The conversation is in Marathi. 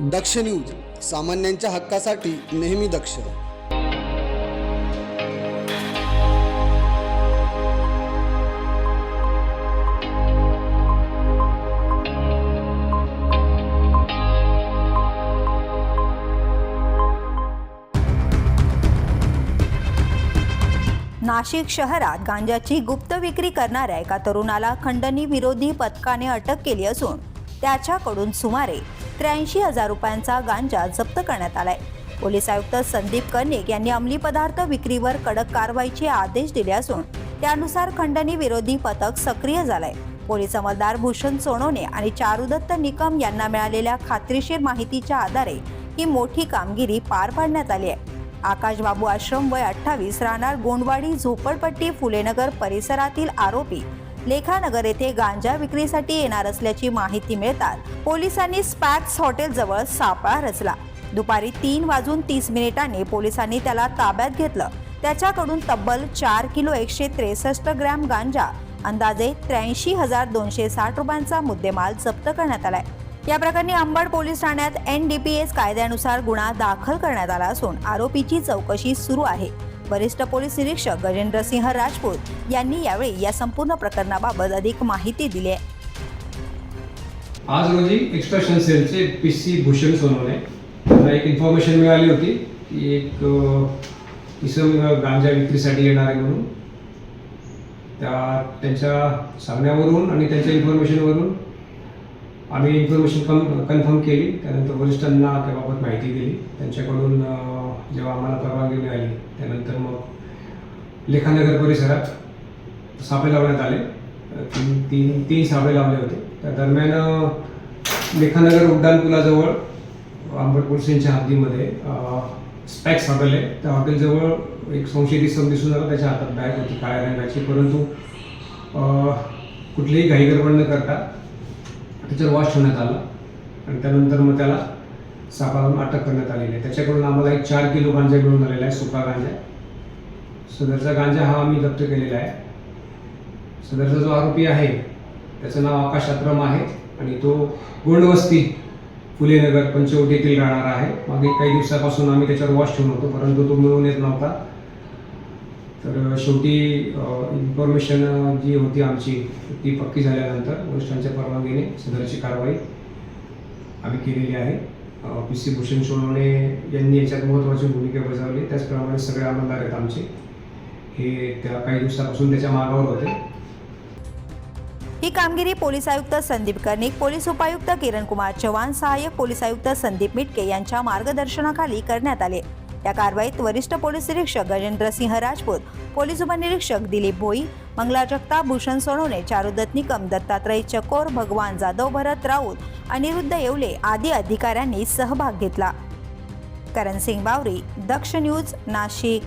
दक्ष न्यूज सामान्यांच्या हक्कासाठी नेहमी दक्ष. नाशिक शहरात गांजाची गुप्त विक्री करणाऱ्या एका तरुणाला खंडणी विरोधी पथकाने अटक केली असून त्याच्याकडून सुमारे त्र्याऐंशी हजार रुपयांचा गांजा जप्त करण्यात आलाय. पोलीस आयुक्त संदीप कर्णिक यांनी अंमली पदार्थ विक्रीवर कडक कारवाईचे आदेश दिले असून त्यानुसार खंडणी विरोधी पथक सक्रिय झालंय. पोलीस अंमलदार भूषण सोनवणे आणि चारुदत्त निकम यांना मिळालेल्या खात्रीशीर माहितीच्या आधारे ही मोठी कामगिरी पार पाडण्यात आली आहे. आकाश बाबू आश्रम वय अठ्ठावीस राहणार गोंडवाडी झोपडपट्टी फुलेनगर परिसरातील आरोपी लेखानगर येथे गांजा विक्रीसाठी येणार असल्याची माहिती मिळताच पोलिसांनी स्पॅक्स हॉटेलजवळ सापळा रचला. दुपारी तीन वाजून तीस मिनिटांनी पोलिसांनी त्याला ताब्यात घेतलं. त्याच्याकडून तब्बल चार किलो एकशे त्रेसष्ट ग्रॅम गांजा अंदाजे त्र्याऐंशी हजार दोनशे साठ रुपयांचा मुद्देमाल जप्त करण्यात आलाय. या प्रकरणी अंबड पोलीस ठाण्यात एन डी पी एस कायद्यानुसार गुन्हा दाखल करण्यात आला असून आरोपीची चौकशी सुरू आहे. वरिष्ठ पोलीस निरीक्षक गजेंद्र सिंह राजपूत यांनी यावेळी या संपूर्ण प्रकरणाबाबत अधिक माहिती दिली आहे. आज रोजी एक्सप्रेशन सेलचे पी सी भूषण सोनवणे त्यांना एक इन्फॉर्मेशन मिळाली होती की एक अ, इसम गांजा विक्रीसाठी येणार आहे म्हणून. त्या त्यांच्या सांगण्यावरून आणि त्यांच्या इन्फॉर्मेशनवरून आम्ही इन्फॉर्मेशन कम कन्फर्म केली. त्यानंतर वरिष्ठांना त्याबाबत माहिती दिली. त्यांच्याकडून जेव्हा आम्हाला परवानगी मिळाली त्यानंतर मग लेखानगर परिसरात सापे लावण्यात आले. तीन तीन तीन सापे लावले होते. त्या दरम्यान लेखानगर उड्डाणपुलाजवळ अंबड पोलिसांच्या हद्दीमध्ये स्पॅक्स हॉटेल आहे त्या हॉटेलजवळ एक संशयित सम दिसून आला त्याच्या हातात बॅग होती काळ्या रंगाची. परंतु कुठलीही घाईगडबड न करता त्याच्यावर वॉश ठेवण्यात आला. आणि त्यानंतर मग त्याला सापारून अटक करण्यात आलेली आहे. त्याच्याकडून आम्हाला एक चार किलो गांजा मिळून आलेला आहे सुका गांजा. सदरचा गांजा हा आम्ही जप्त केलेला आहे. सदरचा जो आरोपी आहे त्याचं नाव आकाश अक्रम आहे आणि तो गोंडवस्ती फुलेनगर पंचवटी येथील राहणार आहे. मागे काही दिवसापासून आम्ही त्याच्यावर वॉश ठेवून होतो परंतु तो मिळून येत नव्हता. तर शेवटी इन्फॉर्मेशन जी होती आमची ती पक्की झाल्यानंतर वरिष्ठांच्या परवानगीने सदरची कारवाई आम्ही केलेली आहे. पी सी भूषण सोनवणे यांनी याच्यात महत्त्वाची भूमिका बजावली. त्याचप्रमाणे सगळे आमदार आहेत आमचे. हे त्या काही दिवसापासून त्याच्या मागावर होते. ही कामगिरी पोलीस आयुक्त संदीप कर्णिक पोलीस उपायुक्त किरण कुमार चव्हाण सहाय्यक पोलीस आयुक्त संदीप मिटके यांच्या मार्गदर्शनाखाली करण्यात आले. या कारवाईत वरिष्ठ पोलीस निरीक्षक गजेंद्र सिंह राजपूत पोलीस उपनिरीक्षक दिलीप भोई मंगला जगताप भूषण सोनवणे चारुदत्त निकम दत्तात्रय चकोर भगवान जाधव भरत राऊत अनिरुद्ध येवले आदी अधिकाऱ्यांनी सहभाग घेतला. करण सिंग बावरी दक्ष न्यूज नाशिक.